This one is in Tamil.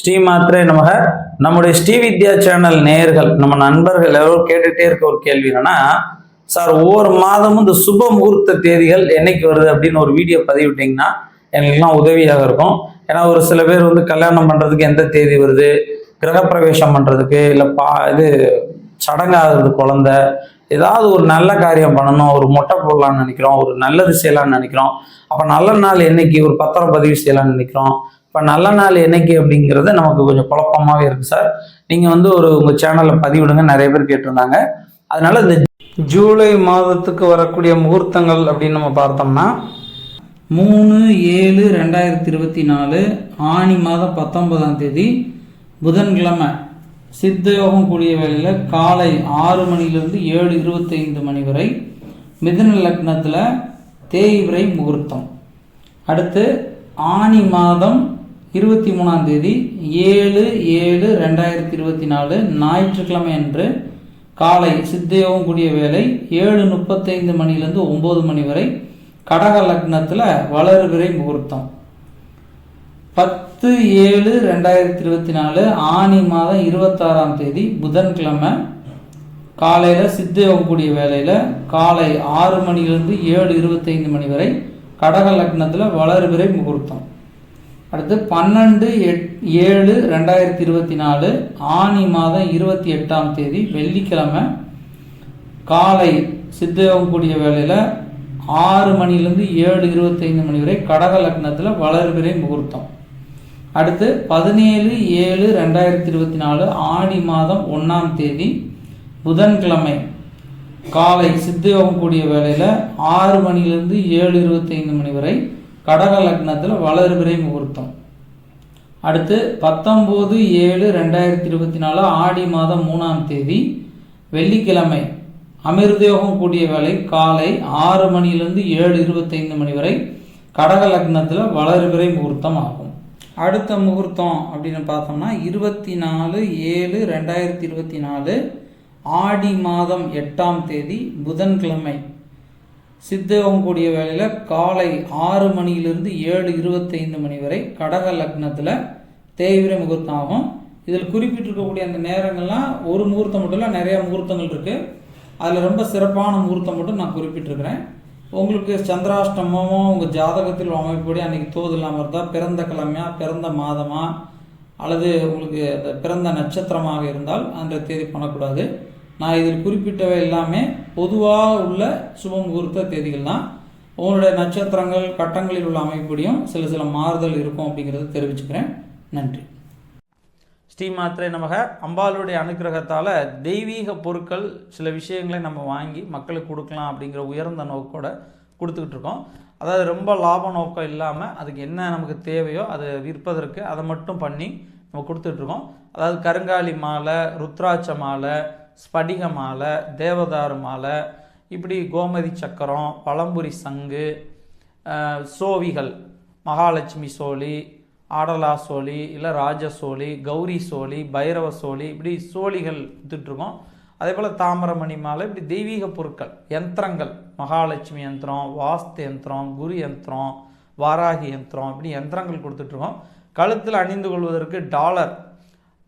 ஸ்ரீமாத்ரே நமக. நம்முடைய ஸ்ரீ வித்யா சேனல் நேயர்கள் நம்ம நண்பர்கள் எவ்வளோ கேட்டுகிட்டே இருக்க ஒரு கேள்வி என்னன்னா சார் ஒவ்வொரு மாதமும் இந்த சுப முகூர்த்த தேதிகள் என்னைக்கு வருது? அப்படின்னு ஒரு வீடியோ பதிவிட்டிங்கன்னா எங்களுக்குலாம் உதவியாக இருக்கும். ஏன்னா ஒரு சில பேர் வந்து கல்யாணம் பண்ணுறதுக்கு எந்த தேதி வருது? கிரகப்பிரவேசம் பண்ணுறதுக்கு இல்லை பா இது சடங்காகிறது குழந்த. ஏதாவது ஒரு நல்ல காரியம் பண்ணணும் ஒரு மொட்டை போடலான்னு நினைக்கிறோம் ஒரு நல்லது செய்யலாம்னு நினைக்கிறோம். அப்போ நல்ல நாள் என்னைக்கு? ஒரு பத்திரம் பதிவு செய்யலாம்னு நினைக்கிறோம். இப்போ நல்ல நாள் என்னைக்கு அப்படிங்கிறது நமக்கு கொஞ்சம் குழப்பமாகவே இருக்குது சார். நீங்கள் வந்து ஒரு உங்கள் சேனலில் பதிவிடுங்க நிறைய பேர் கேட்டிருந்தாங்க. அதனால இந்த ஜூலை மாதத்துக்கு வரக்கூடிய முகூர்த்தங்கள் அப்படின்னு நம்ம பார்த்தோம்னா மூணு ஏழு ரெண்டாயிரத்தி இருபத்தி நாலு ஆனி மாதம் பத்தொன்பதாம் தேதி புதன்கிழமை சித்த யோகம் கூடிய வேளையில் காலை ஆறு மணிலிருந்து ஏழு இருபத்தைந்து மணி வரை மிதுன லக்னத்தில் தேய்விரை முகூர்த்தம். அடுத்து ஆனி மாதம் இருபத்தி மூணாம் தேதி ஏழு ஏழு ரெண்டாயிரத்தி இருபத்தி நாலு ஞாயிற்றுக்கிழமை அன்று காலை சித்தயோகம் கூடிய வேலை ஏழு முப்பத்தைந்து மணிலேருந்து ஒம்பது மணி வரை கடக லக்னத்தில் வளர்விரை முகூர்த்தம். பத்து ஏழு ரெண்டாயிரத்தி இருபத்தி நாலு ஆனி மாதம் இருபத்தாறாம் தேதி புதன்கிழமை காலையில் சித்தயோகம் கூடிய வேலையில் காலை ஆறு மணிலேருந்து ஏழு இருபத்தைந்து மணி வரை கடக லக்னத்தில் வளர்பிறை முகூர்த்தம். அடுத்து பன்னெண்டு எட் ஏழு ரெண்டாயிரத்தி இருபத்தி நாலு ஆனி மாதம் இருபத்தி எட்டாம் தேதி வெள்ளிக்கிழமை காலை சித்தயோகம் கூடிய வேலையில் ஆறு மணிலேருந்து ஏழு இருபத்தைந்து மணி வரை கடக லக்னத்தில் வளர்பிறை முகூர்த்தம். அடுத்து பதினேழு ஏழு ரெண்டாயிரத்தி இருபத்தி நாலு ஆடி மாதம் ஒன்றாம் தேதி புதன்கிழமை காலை சித்தயோகம் கூடிய வேலையில் ஆறு மணிலேருந்து ஏழு இருபத்தைந்து மணி வரை கடக லக்னத்தில் வளர்பிறை முகூர்த்தம். அடுத்து பத்தொம்போது ஏழு ரெண்டாயிரத்தி இருபத்தி நாலு ஆடி மாதம் மூணாம் தேதி வெள்ளிக்கிழமை அமிர்தயோகம் கூடிய வேலை காலை ஆறு மணியிலிருந்து ஏழு இருபத்தைந்து மணி வரை கடக லக்னத்தில் வளர்பிறை முகூர்த்தம் ஆகும். அடுத்த முகூர்த்தம் அப்படின்னு பார்த்தோம்னா இருபத்தி நாலு ஏழு ரெண்டாயிரத்தி இருபத்தி நாலு ஆடி மாதம் எட்டாம் தேதி புதன்கிழமை. சித்தயோகம் கூடிய வேளையில் காலை ஆறு மணியிலிருந்து ஏழு இருபத்தைந்து மணி வரை கடக லக்னத்தில் தேய்விர முகூர்த்தம் ஆகும் இதில் குறிப்பிட்டிருக்கக்கூடிய அந்த நேரங்கள்லாம் ஒரு முகூர்த்தம் மட்டும் இல்லை நிறைய முகூர்த்தங்கள் இருக்குது அதில் ரொம்ப சிறப்பான முகூர்த்தம் மட்டும் நான் குறிப்பிட்டிருக்கிறேன். உங்களுக்கு சந்திராஷ்டமமோ உங்கள் ஜாதகத்தில் அமைப்படி அன்றைக்கி தோது இல்லாமல் இருந்தால் பிறந்த கிழமையாக பிறந்த மாதமாக அல்லது உங்களுக்கு அந்த பிறந்த நட்சத்திரமாக இருந்தால் அந்த தேதி பண்ணக்கூடாது. நான் இதில் குறிப்பிட்டவை எல்லாமே பொதுவாக உள்ள சுப முகூர்த்த தேதிகள் தான். உங்களுடைய நட்சத்திரங்கள் கட்டங்களில் உள்ள அமைப்படியும் சில சில மாறுதல் இருக்கும் அப்படிங்கிறத தெரிவிச்சுக்கிறேன். நன்றி. ஸ்ரீ மாத்திரை நமக. அம்பாளுடைய அனுக்கிரகத்தால் தெய்வீக பொருட்கள் சில விஷயங்களை நம்ம வாங்கி மக்களுக்கு கொடுக்கலாம் அப்படிங்கிற உயர்ந்த நோக்கோட கொடுத்துக்கிட்டு இருக்கோம். அதாவது ரொம்ப லாப நோக்கம் இல்லாமல் அதுக்கு என்ன நமக்கு தேவையோ அதை விற்பதற்கு அதை மட்டும் பண்ணி நம்ம கொடுத்துட்ருக்கோம் அதாவது கருங்காலி மாலை ருத்ராட்ச மாலை ஸ்படிக மாலை தேவதாரு மாலை இப்படி கோமதி சக்கரம் பழம்புரி சங்கு சோவிகள் மகாலட்சுமி சோழி ஆடலா சோழி இல்லை ராஜ சோழி கௌரி சோழி பைரவ சோழி இப்படி சோழிகள் வித்துட்ருக்கோம் அதே போல் தாமிரமணி மாலை இப்படி தெய்வீக பொருட்கள் யந்திரங்கள் மகாலட்சுமி யந்திரம் வாஸ்து யந்திரம் குரு யந்திரம் வாராகி யந்திரம் இப்படி யந்திரங்கள் கொடுத்துட்ருக்கோம் கழுத்தில் அணிந்து கொள்வதற்கு டாலர்